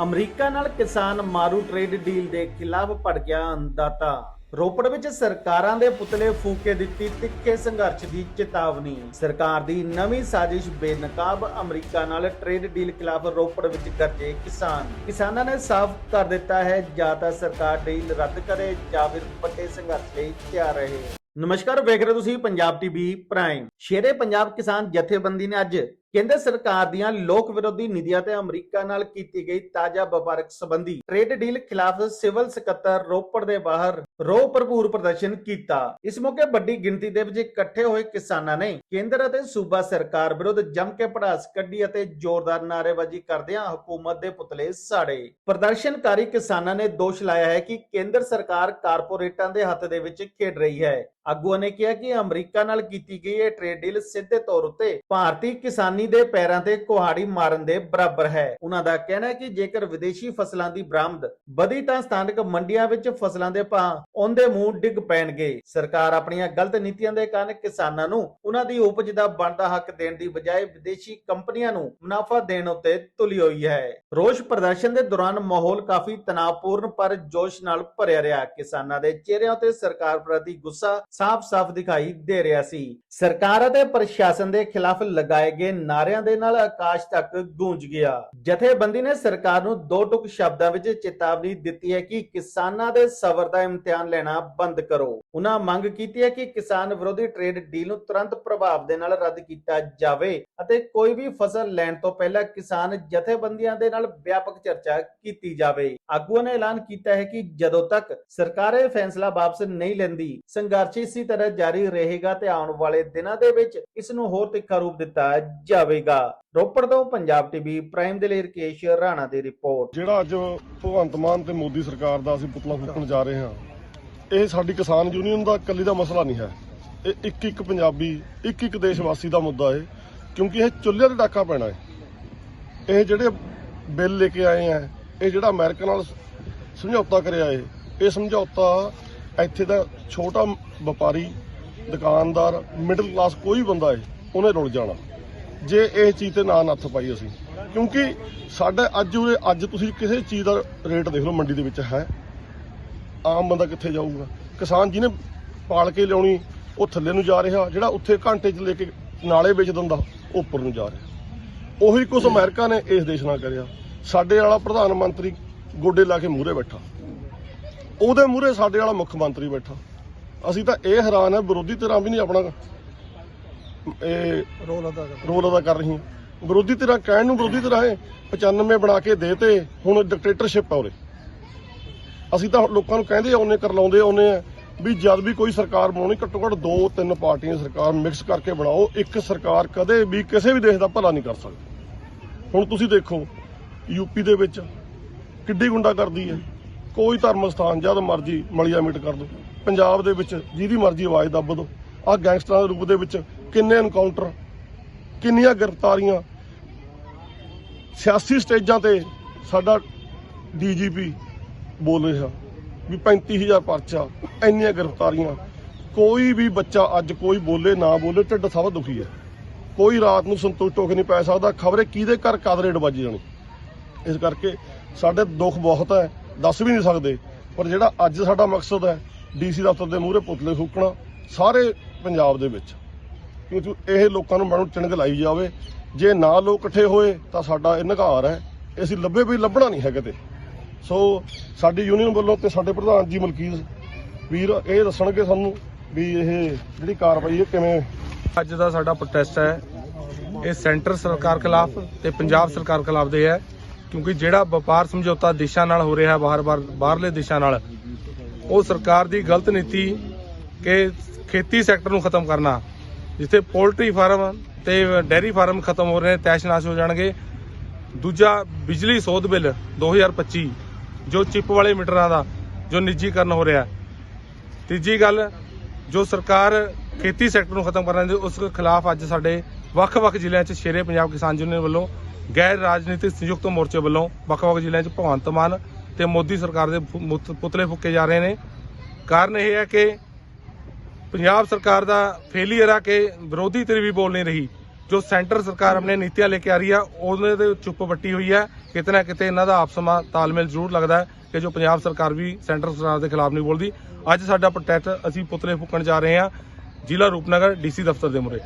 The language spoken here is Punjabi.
ਅਮਰੀਕਾ ਨਾਲ ਕਿਸਾਨ ਮਾਰੂ ਟ੍ਰੇਡ ਡੀਲ ਦੇ ਖਿਲਾਫ ਭੜਕਿਆ ਅੰਦਾਤਾ। ਰੋਪੜ ਵਿੱਚ ਸਰਕਾਰਾਂ ਦੇ ਪੁਤਲੇ ਫੂਕੇ ਦਿੱਤੀ ਤਿੱਖੇ ਸੰਘਰਸ਼ ਦੀ ਚੇਤਾਵਨੀ। ਸਰਕਾਰ ਦੀ ਨਵੀਂ ਸਾਜ਼ਿਸ਼ ਬੇਨਕਾਬ, ਅਮਰੀਕਾ ਨਾਲ ਟ੍ਰੇਡ ਡੀਲ ਖਿਲਾਫ ਰੋਪੜ ਵਿੱਚ ਗਰਜੇ ਕਿਸਾਨ। ਕਿਸਾਨਾਂ ਨੇ ਸਾਫ਼ ਕਰ ਦਿੱਤਾ ਹੈ, ਜਾਂ ਤਾਂ ਸਰਕਾਰ ਡੀਲ ਰੱਦ ਕਰੇ, ਜਾਂ ਫਿਰ ਵੱਡੇ ਸੰਘਰਸ਼ ਲਈ ਤਿਆਰ ਰਹੇ। ਨਮਸਕਾਰ, ਵੇਖ ਰਹੇ ਹੋ ਤੁਸੀਂ ਪੰਜਾਬ ਟੀਵੀ ਪ੍ਰਾਈਮ। ਸ਼ੇਰੇ ਪੰਜਾਬ ਕਿਸਾਨ ਜਥੇਬੰਦੀ ਨੇ ਅੱਜ ਕੇਂਦਰ ਸਰਕਾਰ ਦੀਆਂ ਲੋਕ ਵਿਰੋਧੀ ਨੀਤੀਆਂ ਤੇ ਅਮਰੀਕਾ ਨਾਲ ਕੀਤੀ ਗਈ ਤਾਜ਼ਾ ਵਪਾਰਕ ਸੰਬੰਧੀ ਟ੍ਰੇਡ ਡੀਲ ਖਿਲਾਫ ਸਿਵਲ ਸਕੱਤਰ ਰੋਪੜ ਦੇ ਬਾਹਰ। ਰੋਹ ਭਰਪੂਰ ਪ੍ਰਦਰਸ਼ਨ ਕੀਤਾ। ਇਸ ਮੌਕੇ ਵੱਡੀ ਗਿਣਤੀ ਦੇ ਵਿੱਚ ਇਕੱਠੇ ਹੋਏ ਕਿਸਾਨਾਂ ਨੇ ਕੇਂਦਰ ਅਤੇ ਸੂਬਾ ਸਰਕਾਰ ਵਿਰੁੱਧ ਜੰਮ ਕੇ ਪੜਾਸ ਕੱਢੀ ਅਤੇ ਜ਼ੋਰਦਾਰ ਨਾਅਰੇਬਾਜ਼ੀ ਕਰਦਿਆਂ ਹਕੂਮਤ ਦੇ ਪੁਤਲੇ ਸਾੜੇ। ਪ੍ਰਦਰਸ਼ਨਕਾਰੀ ਕਿਸਾਨਾਂ ਨੇ ਦੋਸ਼ ਲਾਇਆ ਹੈ ਕਿ ਕੇਂਦਰ ਸਰਕਾਰ ਕਾਰਪੋਰੇਟਾਂ ਦੇ ਹੱਥ ਦੇ ਵਿੱਚ ਖੇਡ ਰਹੀ ਹੈ। ਆਗੂਆਂ ਨੇ ਕਿਹਾ ਕਿ ਅਮਰੀਕਾ ਨਾਲ ਕੀਤੀ ਗਈ ਇਹ ਟ੍ਰੇਡ ਡੀਲ ਸਿੱਧੇ ਤੌਰ ਉੱਤੇ ਭਾਰਤੀ ਕਿਸਾਨੀ ਦੇ ਪੈਰਾਂ ਤੇ ਕੁਹਾੜੀ ਮਾਰਨ ਦੇ ਬਰਾਬਰ ਹੈ। ਉਹਨਾਂ ਦਾ ਕਹਿਣਾ ਹੈ ਕਿ ਜੇਕਰ ਵਿਦੇਸ਼ੀ ਫਸਲਾਂ ਦੀ ਬਰਾਮਦ ਵਧੀ ਤਾਂ ਸਥਾਨਕ ਮੰਡੀਆਂ ਵਿੱਚ ਫਸਲਾਂ ਦੇ ਭਾਅ ਉਹਦੇ ਮੂੰਹ ਡਿੱਗ ਪੈਣਗੇ ਸਰਕਾਰ ਆਪਣੀਆਂ ਗਲਤ ਨੀਤੀਆਂ ਦੇ ਕਾਰਨ ਕਿਸਾਨਾਂ ਨੂੰ ਉਹਨਾਂ ਦੀ ਉਪਜ ਦਾ ਬਣਦਾ ਹੱਕ ਦੇਣ ਦੀ ਬਜਾਏ ਵਿਦੇਸ਼ੀ ਕੰਪਨੀਆਂ ਨੂੰ ਮੁਨਾਫਾ ਦੇਣ ਉੱਤੇ ਤੁਲੀ ਹੋਈ ਹੈ। ਰੋਸ ਪ੍ਰਦਰਸ਼ਨ ਦੇ ਦੌਰਾਨ ਮਾਹੌਲ ਕਾਫੀ ਤਣਾਅਪੂਰਨ ਪਰ ਜੋਸ਼ ਨਾਲ ਭਰਿਆ ਰਿਹਾ। ਕਿਸਾਨਾਂ ਦੇ ਚਿਹਰਿਆਂ ਤੇ ਸਰਕਾਰ ਪ੍ਰਤੀ ਗੁੱਸਾ ਸਾਫ਼-ਸਾਫ਼ ਦਿਖਾਈ ਦੇ ਰਿਹਾ ਸੀ। ਸਰਕਾਰ ਅਤੇ ਪ੍ਰਸ਼ਾਸਨ ਦੇ ਖਿਲਾਫ ਲਗਾਏ ਗਏ ਨਾਰਿਆਂ ਦੇ ਨਾਲ ਆਕਾਸ਼ ਤੱਕ ਗੂੰਜ ਗਿਆ। ਜਥੇਬੰਦੀ ਨੇ ਸਰਕਾਰ ਨੂੰ ਦੋ ਟੁਕ ਸ਼ਬਦਾਂ ਵਿੱਚ ਚੇਤਾਵਨੀ ਦਿੱਤੀ ਹੈ ਕਿ ਕਿਸਾਨਾਂ ਦੇ ਸਬਰ ਦਾ ਇਮਤਿਹਾਨ ਲੈਣਾ ਬੰਦ ਕਰੋ। ਉਹਨਾਂ ਮੰਗ ਕੀਤੀ ਹੈ ਕਿ ਕਿਸਾਨ ਵਿਰੋਧੀ ਟ੍ਰੇਡ ਡੀਲ ਨੂੰ ਤੁਰੰਤ ਪ੍ਰਭਾਵ ਦੇ ਨਾਲ ਰੱਦ ਕੀਤਾ ਜਾਵੇ ਅਤੇ ਕੋਈ ਵੀ ਫਸਲ ਲੈਣ ਤੋਂ ਪਹਿਲਾਂ ਕਿਸਾਨ ਜਥੇਬੰਦੀਆਂ ਦੇ ਨਾਲ ਵਿਆਪਕ ਚਰਚਾ ਕੀਤੀ ਜਾਵੇ। ਆਗੂਆਂ ਨੇ ਐਲਾਨ ਕੀਤਾ ਹੈ ਕਿ ਜਦੋਂ ਤੱਕ ਸਰਕਾਰ ਇਹ ਫੈਸਲਾ ਵਾਪਸ ਨਹੀਂ ਲੈਂਦੀ ਸੰਘਰਸ਼ ਇਸੇ ਤਰ੍ਹਾਂ ਜਾਰੀ ਰਹੇਗਾ ਤੇ ਆਉਣ ਵਾਲੇ ਦਿਨਾਂ ਦੇ ਵਿੱਚ ਇਸ ਨੂੰ ਹੋਰ ਤਿੱਖਾ ਰੂਪ ਦਿੱਤਾ ਜਾਵੇਗਾ। ਰੋਪੜ ਤੋਂ ਪੰਜਾਬ ਟੀਵੀ ਪ੍ਰਾਈਮ ਦੇ ਲਈ ਰਕੇਸ਼ ਰਾਣਾ ਦੀ ਰਿਪੋਰਟ। ਜਿਹੜਾ ਅੱਜ ਭਗਵੰਤ ਮਾਨ ਤੇ ਮੋਦੀ ਸਰਕਾਰ ਦਾ ਅਸੀਂ ਪੁਤਲਾ ਫੂਕਣ ਜਾ ਰਹੇ ਹਾਂ ਇਹ ਸਾਡੀ ਕਿਸਾਨ ਯੂਨੀਅਨ ਦਾ ਇਕੱਲੀ ਦਾ ਮਸਲਾ ਨਹੀਂ ਹੈ। ਇਹ ਇੱਕ ਇੱਕ ਪੰਜਾਬੀ, ਇੱਕ ਇੱਕ ਦੇਸ਼ ਵਾਸੀ ਦਾ ਮੁੱਦਾ ਹੈ, ਕਿਉਂਕਿ ਇਹ ਚੁੱਲ੍ਹੇ ਤੇ ਡਾਕਾ ਪੈਣਾ ਹੈ। ਇਹ ਜਿਹੜੇ ਬਿੱਲ ਲੈ ਕੇ ਆਏ ਆ, ਇਹ ਜਿਹੜਾ ਅਮਰੀਕਾ ਨਾਲ ਸਮਝੌਤਾ ਕਰਿਆ ਹੈ, ਇਹ ਸਮਝੌਤਾ ਇੱਥੇ ਦਾ ਛੋਟਾ ਵਪਾਰੀ, ਦੁਕਾਨਦਾਰ ਮਿਡਲ ਕਲਾਸ ਕੋਈ ਬੰਦਾ ਹੈ, ਉਹਨੇ ਰੁਲ ਜਾਣਾ। ਜੇ ਇਹ ਚੀਜ਼ ਤੇ ਨਾ ਨੱਥ ਪਾਈ ਅਸੀਂ। ਕਿਉਂਕਿ ਸਾਡੇ ਅੱਜ ਉਰੇ ਅੱਜ ਤੁਸੀਂ ਕਿਸੇ ਚੀਜ਼ ਦਾ ਰੇਟ ਦੇਖ ਲਓ ਮੰਡੀ ਦੇ ਵਿੱਚ ਹੈ। ਆਮ ਬੰਦਾ ਕਿੱਥੇ ਜਾਊਗਾ? ਕਿਸਾਨ ਜਿਹਨੇ ਪਾਲ ਕੇ ਲਿਆਉਣੀ ਉਹ ਥੱਲੇ ਨੂੰ ਜਾ ਰਿਹਾ ਜਿਹੜਾ ਉੱਥੇ ਘੰਟੇ 'ਚ ਲੈ ਕੇ ਨਾਲੇ ਵੇਚ ਦਿੰਦਾ ਉਹ ਉੱਪਰ ਨੂੰ ਜਾ ਰਿਹਾ। ਉਹੀ ਕੁਝ ਅਮਰੀਕਾ ਨੇ ਇਸ ਦੇਸ਼ ਨਾਲ ਕਰਿਆ। ਸਾਡੇ ਵਾਲਾ ਪ੍ਰਧਾਨ ਮੰਤਰੀ ਗੋਡੇ ਲਾ ਕੇ ਮੂਹਰੇ ਬੈਠਾ। ਉਹਦੇ ਮੂਹਰੇ ਸਾਡੇ ਵਾਲਾ ਮੁੱਖ ਮੰਤਰੀ ਬੈਠਾ। ਅਸੀਂ ਤਾਂ ਇਹ ਹੈਰਾਨ ਹੈ ਵਿਰੋਧੀ ਧਿਰਾਂ ਵੀ ਨਹੀਂ ਆਪਣਾ ਇਹ ਰੋਲ ਅਦਾ ਕਰ ਰੋਲ ਅਦਾ ਕਰ ਰਹੀਆਂ। ਵਿਰੋਧੀ ਧਿਰਾਂ ਕਹਿਣ ਨੂੰ ਵਿਰੋਧੀ ਧਿਰਾਂ ਹੈ 95 ਬਣਾ ਕੇ ਦੇਤੇ ਹੁਣ ਡਿਕਟੇਟਰਸ਼ਿਪ ਆ ਉਰੇ। ਅਸੀਂ ਤਾਂ ਲੋਕਾਂ ਨੂੰ ਕਹਿੰਦੇ ਆਉਨੇ ਕਰਲਾਉਂਦੇ ਆਉਨੇ ਆ। ਵੀ ਜਦ ਵੀ ਕੋਈ ਸਰਕਾਰ ਬਣਾਉਣੀ, ਘੱਟੋ ਘੱਟ ਦੋ, ਤਿੰਨ ਪਾਰਟੀਆਂ ਸਰਕਾਰ ਮਿਕਸ ਕਰਕੇ ਬਣਾਓ। ਇੱਕ ਸਰਕਾਰ ਕਦੇ ਵੀ ਕਿਸੇ ਵੀ ਦੇਸ਼ ਦਾ ਭਲਾ ਨਹੀਂ ਕਰ ਸਕਦੀ। ਹੁਣ ਤੁਸੀਂ ਦੇਖੋ ਯੂਪੀ ਦੇ ਵਿੱਚ ਕਿੱਡੀ ਗੁੰਡਾ ਕਰਦੀ ਹੈ। ਕੋਈ ਧਰਮ ਸਥਾਨ, ਜਦ ਮਰਜ਼ੀ ਮਲੀਆ ਮੀਟ ਕਰ ਦੋ ਪੰਜਾਬ ਦੇ ਵਿੱਚ ਜਿਹਦੀ ਮਰਜ਼ੀ ਆਵਾਜ਼ ਦੱਬ ਦੋ ਆਹ ਗੈਂਗਸਟਰਾਂ ਦੇ ਰੂਪ ਦੇ ਵਿੱਚ ਕਿੰਨੇ ਐਨਕਾਊਂਟਰ ਕਿੰਨੀਆਂ ਗ੍ਰਿਫਤਾਰੀਆਂ। ਸਿਆਸੀ ਸਟੇਜਾਂ ਤੇ ਸਾਡਾ ਡੀਜੀਪੀ ਬੋਲ ਰਿਹਾ ਵੀ 35000 ਪਰਚਾ, ਇੰਨੀਆਂ ਗ੍ਰਿਫਤਾਰੀਆਂ। ਕੋਈ ਵੀ ਬੱਚਾ ਅੱਜ ਕੋਈ ਬੋਲੇ, ਨਾ ਬੋਲੇ, ਢਿੱਡ ਸਭ ਦੁਖੀ ਹੈ। ਕੋਈ ਰਾਤ ਨੂੰ ਸੰਤੁਸ਼ਟ ਹੋ ਕੇ ਨਹੀਂ ਪੈ ਸਕਦਾ, ਖਬਰੇ ਕਿਹਦੇ ਘਰ ਕਦ ਰੇਡ ਵੱਜ ਜਾਣੀ? ਇਸ ਕਰਕੇ ਸਾਡੇ ਦੁੱਖ ਬਹੁਤ ਹੈ, ਦੱਸ ਵੀ ਨਹੀਂ ਸਕਦੇ, ਪਰ ਜਿਹੜਾ ਅੱਜ ਸਾਡਾ ਮਕਸਦ ਹੈ, ਡੀਸੀ ਦਫ਼ਤਰ ਦੇ ਮੂਹਰੇ ਪੁਤਲੇ ਫੂਕਣਾ ਸਾਰੇ ਪੰਜਾਬ ਦੇ ਵਿੱਚ। ਕਿਉਂਕਿ ਇਹ ਲੋਕਾਂ ਨੂੰ ਮਨ ਚਿਣਗ ਲਾਈ ਜਾਵੇ। ਜੇ ਨਾ ਲੋਕ ਇਕੱਠੇ ਹੋਏ ਤਾਂ ਸਾਡਾ ਇਹ ਨਿਘਾਰ ਹੈ। ਅਸੀਂ ਲੱਭੇ ਵੀ ਲੱਭਣਾ ਨਹੀਂ ਹੈ ਕਿਤੇ। ਸੋ ਸਾਡੀ ਯੂਨੀਅਨ ਵੱਲੋਂ ਤੇ ਸਾਡੇ ਪ੍ਰਧਾਨ ਜੀ ਮਲਕੀਤ ਵੀਰ ਇਹ ਦੱਸਣਗੇ ਸਾਨੂੰ ਵੀ ਇਹ ਜਿਹੜੀ ਕਾਰਵਾਈ ਇਹ ਕਿਵੇਂ ਅੱਜ ਦਾ ਸਾਡਾ ਪ੍ਰੋਟੈਸਟ ਹੈ। ਇਹ ਸੈਂਟਰ ਸਰਕਾਰ ਖਿਲਾਫ ਤੇ ਪੰਜਾਬ ਸਰਕਾਰ ਖਿਲਾਫ ਦੇ ਹੈ। ਕਿਉਂਕਿ ਜਿਹੜਾ ਵਪਾਰ ਸਮਝੌਤਾ ਦੇਸ਼ਾਂ ਨਾਲ ਹੋ ਰਿਹਾ ਬਾਹਰ-ਬਾਹਰ ਬਾਹਰਲੇ ਦੇਸ਼ਾਂ ਨਾਲ, ਉਹ ਸਰਕਾਰ ਦੀ ਗਲਤ ਨੀਤੀ ਕਿ ਖੇਤੀ ਸੈਕਟਰ ਨੂੰ ਖਤਮ ਕਰਨਾ, ਜਿੱਥੇ ਪੋਲਟਰੀ ਫਾਰਮ ਤੇ ਡੈਰੀ ਫਾਰਮ ਖਤਮ ਹੋ ਰਹੇ ਨੇ ਤੈਸ਼-ਨਾਸ਼ ਹੋ ਜਾਣਗੇ। ਦੂਜਾ ਬਿਜਲੀ ਸੋਧ ਬਿੱਲ 2025 ਜੋ ਚਿੱਪ ਵਾਲੇ ਮੀਟਰਾਂ ਦਾ, ਜੋ ਨਿੱਜੀਕਰਨ ਹੋ ਰਿਹਾ ਤੀਜੀ ਗੱਲ, ਜੋ ਸਰਕਾਰ ਖੇਤੀ ਸੈਕਟਰ ਨੂੰ ਖਤਮ ਕਰਨ ਦੇ, ਉਸ ਖਿਲਾਫ ਅੱਜ ਸਾਡੇ ਵੱਖ-ਵੱਖ ਜ਼ਿਲ੍ਹਿਆਂ 'ਚ ਸ਼ੇਰੇ ਪੰਜਾਬ ਕਿਸਾਨ ਯੂਨੀਅਨ ਵੱਲੋਂ, ਗੈਰ ਰਾਜਨੀਤਿਕ ਸੰਯੁਕਤ ਮੋਰਚੇ ਵੱਲੋਂ ਵੱਖ-ਵੱਖ ਜ਼ਿਲ੍ਹਿਆਂ 'ਚ ਭਗਵੰਤ ਮਾਨ ਤੇ ਮੋਦੀ ਸਰਕਾਰ ਦੇ ਪੁਤਲੇ ਫੁੱਕੇ ਜਾ ਰਹੇ ਨੇ। ਕਾਰਨ ਇਹ ਹੈ ਕਿ ਪੰਜਾਬ ਸਰਕਾਰ ਦਾ ਫੇਲੀਅਰ ਆ ਕਿ ਵਿਰੋਧੀ ਧਿਰ ਵੀ ਬੋਲ ਨਹੀਂ ਰਹੀ। ਜੋ ਸੈਂਟਰ ਸਰਕਾਰ ਆਪਣੇ ਨੀਤੀਆਂ ਲੈ ਕੇ ਆ ਰਹੀ ਆ, ਉਹਦੇ ਤੇ ਚੁੱਪ ਵੱਟੀ ਹੋਈ ਹੈ ਕਿਤੇ ਨਾ ਕਿਤੇ ਇਹਨਾਂ ਦਾ ਆਪਸਮਾ ਤਾਲਮੇਲ ਜ਼ਰੂਰ ਲੱਗਦਾ ਹੈ ਕਿ ਜੋ ਪੰਜਾਬ ਸਰਕਾਰ ਵੀ ਸੈਂਟਰ ਸਰਕਾਰ ਦੇ ਖਿਲਾਫ ਨਹੀਂ ਬੋਲਦੀ। ਅੱਜ ਸਾਡਾ ਪ੍ਰੋਟੈਸਟ, ਅਸੀਂ ਪੁਤਲੇ ਫੂਕਣ ਜਾ ਰਹੇ ਹਾਂ ਜ਼ਿਲ੍ਹਾ ਰੂਪਨਗਰ ਡੀਸੀ ਦਫ਼ਤਰ ਦੇ ਮੁਰੇ।